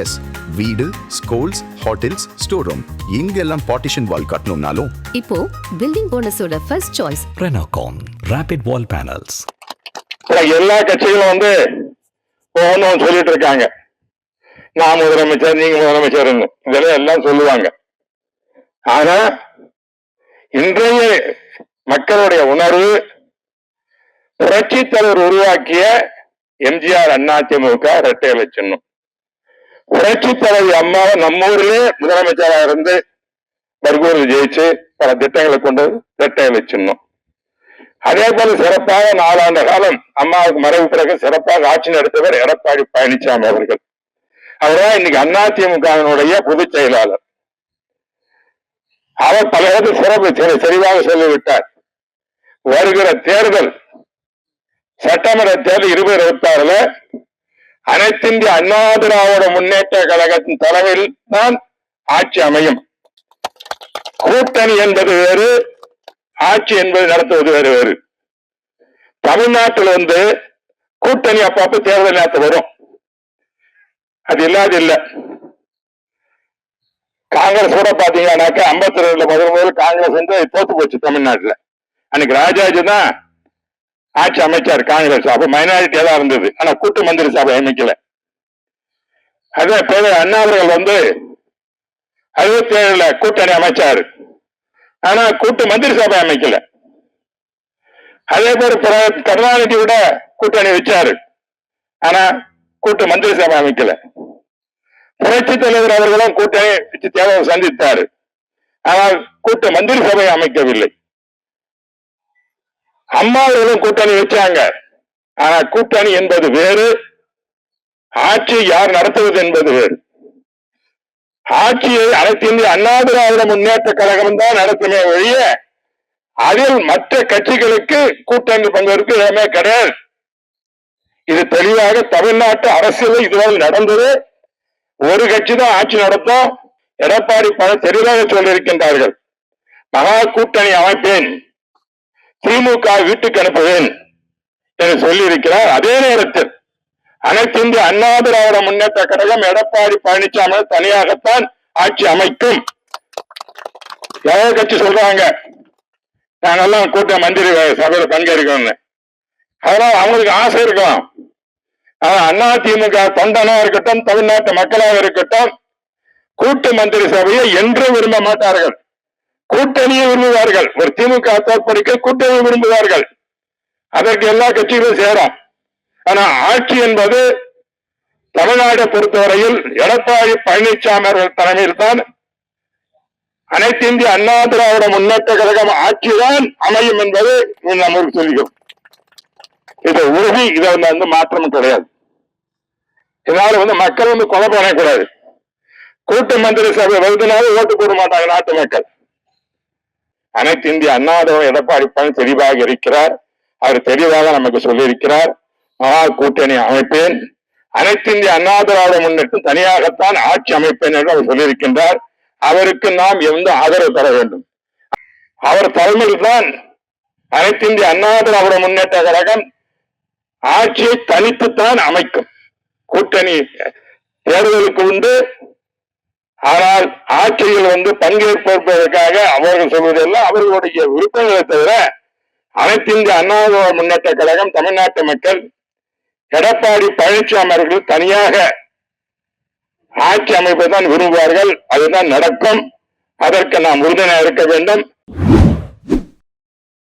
S வீடு schools hotels store room இங்கெல்லாம் partition wall கட்டணும்னாலும். இப்போ building போனஸோட first choice Renocon Rapid Wall Panels. இல்ல, எல்லா கட்சிகளும் வந்து ஒவ்வொன்றும் சொல்லிட்டு இருக்காங்க நான் முதலமைச்சர் நீங்க முதலமைச்சர் இதெல்லாம் எல்லாம் சொல்லுவாங்க. ஆனா இன்றைய மக்களுடைய உணர்வு புரட்சி தலைவர் உருவாக்கிய எம்ஜிஆர் அதிமுக இரட்டை இலை சின்னம். புரட்சி தலைவி அம்மாவை நம்ம ஊர்லயே முதலமைச்சராக இருந்து பர்கூரில் ஜெயிச்சு பல திட்டங்களை கொண்டு இரட்டை இலை சின்னம் அதே போல சிறப்பாக நாலாண்டு காலம் அம்மாவுக்கு மறைவு பிறகு சிறப்பாக ஆட்சி நடத்தவர் எடப்பாடி பழனிசாமி அவர்கள். அவர்தான் இன்னைக்கு அதிமுகவினுடைய பொதுச் செயலாளர். அவர் பல இடத்தில் சிறப்பு தெரி- தெளிவாக சொல்லிவிட்டார். வருகிற தேர்தல் சட்டமன்ற தேர்தல் இருபது இருபத்தி ஆறுல அனைத்திந்திய அண்ணா திராவிட முன்னேற்ற கழகத்தின் தலைமையில் தான் ஆட்சி அமையும். கூட்டணி என்பது வேறு ஆட்சி என்பது நடத்துவது வேறு வேறு. தமிழ்நாட்டில் வந்து கூட்டணி அப்பப்ப தேர்தல் நடத்த வரும். அது இல்லாத இல்லை. காங்கிரஸ் கூட பாத்தீங்கன்னாக்கா ஐம்பத்தி ரெண்டுல முதல் முதல் காங்கிரஸ் வந்து தோத்து போச்சு தமிழ்நாட்டுல. அன்னைக்கு ராஜாஜி தான் ஆட்சி அமைச்சார் காங்கிரஸ். அப்ப மைனாரிட்டியா தான் இருந்தது. ஆனா கூட்டு மந்திரி சபை அமைக்கல அதே பேர் அண்ணா அவர்கள் வந்து அறுபத்தி ஏழுல கூட்டணி அமைச்சார். ஆனா கூட்டு மந்திரி சபை அமைக்கல அதே போல கருணாநிதி விட கூட்டணி வச்சாரு. ஆனா கூட்டு மந்திரி சபை அமைக்கல புரட்சி தலைவர் அவர்களும் கூட்டணி வச்சு தேவை சந்தித்தார். ஆனால் கூட்டு மந்திரி சபை அமைக்கவில்லை அம்மாவர்களும் கூட்டணி வச்சாங்க. ஆனா கூட்டணி என்பது வேறு ஆட்சி யார் நடத்துவது என்பது வேறு. ஆட்சியை அனைத்து இந்திய அண்ணா திராவிட முன்னேற்ற கழகம் தான் நடத்துமே ஒழிய அதில் மற்ற கட்சிகளுக்கு கூட்டணி பங்கேற்க இடமே கிடையாது. இது தெளிவாக தமிழ்நாட்டு அரசியல் இதுவரை நடந்தது. ஒரு கட்சி தான் ஆட்சி நடத்தும். எடப்பாடி பல தெளிவாக சொல்லியிருக்கின்றார்கள். மகா கூட்டணி அமைப்பேன். திமுக வீட்டுக்கு அனுப்புவேன் என்று சொல்லியிருக்கிறார். அதே நேரத்தில் அனைத்து இந்திய அண்ணா திராவிட முன்னேற்ற கழகம் எடப்பாடி பழனிசாமி தனியாகத்தான் ஆட்சி அமைக்கும். எவ்வளவு கட்சி சொல்றாங்க நாங்கெல்லாம் கூட்ட மந்திரி சபையில பங்கேற்கணும்னு அதனால அவங்களுக்கு ஆசை இருக்கலாம் ஆனா அண்ணா திமுக தொண்டனா இருக்கட்டும் தமிழ்நாட்டு மக்களாக இருக்கட்டும் கூட்டு மந்திரி சபையை என்றும் விரும்ப மாட்டார்கள். கூட்டணியை விரும்புவார்கள். ஒரு திமுக தோற்படிக்க கூட்டணி விரும்புவார்கள். அதற்கு எல்லா கட்சிகளும் சேரும் ஆனா ஆட்சி என்பது தமிழ்நாடு பொறுத்தவரையில் எடப்பாடி பழனிசாமி அவர்கள் தலைமையில் தான் அனைத்து இந்திய அண்ணா திராவிட முன்னேற்ற கழகம் ஆட்சிதான் அமையும் என்பது நம்ம சொல்லிக்கிறோம். இது உறுதி இதை வந்து மாற்றமும் கிடையாது. இதனால வந்து மக்கள் வந்து கொலை பண்ணக்கூடாது. கூட்டு மந்திரி சபை வருதுனாலும் ஓட்டு போட மாட்டாங்க நாட்டு மக்கள். அனைத்து இந்திய அண்ணா எடப்பாடி பழனி தெளிவாக இருக்கிறார். அவர் தெளிவாக நமக்கு சொல்லியிருக்கிறார். மகா கூட்டணி அமைப்பேன். அனைத்து இந்திய அண்ணா திராவிட முன்னேற்றம் தனியாகத்தான் ஆட்சி அமைப்பேன் என்று அவர் சொல்லியிருக்கின்றார். அவருக்கு நாம் எந்த ஆதரவு தர வேண்டும். அவர் தலைமையில் தான் அனைத்து இந்திய அண்ணா திராவிட முன்னேற்ற கழகம் ஆட்சியை தனித்துத்தான் அமைக்கும். கூட்டணி தேர்தலுக்கு உண்டு. ஆனால் ஆட்சியில் வந்து பங்கேற்பதற்காக அவர்கள் சொல்வதெல்லாம் அவர்களுடைய விருப்பங்களை தவிர அனைத்து இந்திய அண்ணா முன்னேற்ற கழகம் தமிழ்நாட்டு மக்கள் எடப்பாடி பழனிசாமி அவர்கள் தனியாக ஆட்சி அமைப்பை தான் விரும்புவார்கள். அதுதான் நடக்கும். அதற்கு நாம் உறுதுணையாக இருக்க வேண்டும்.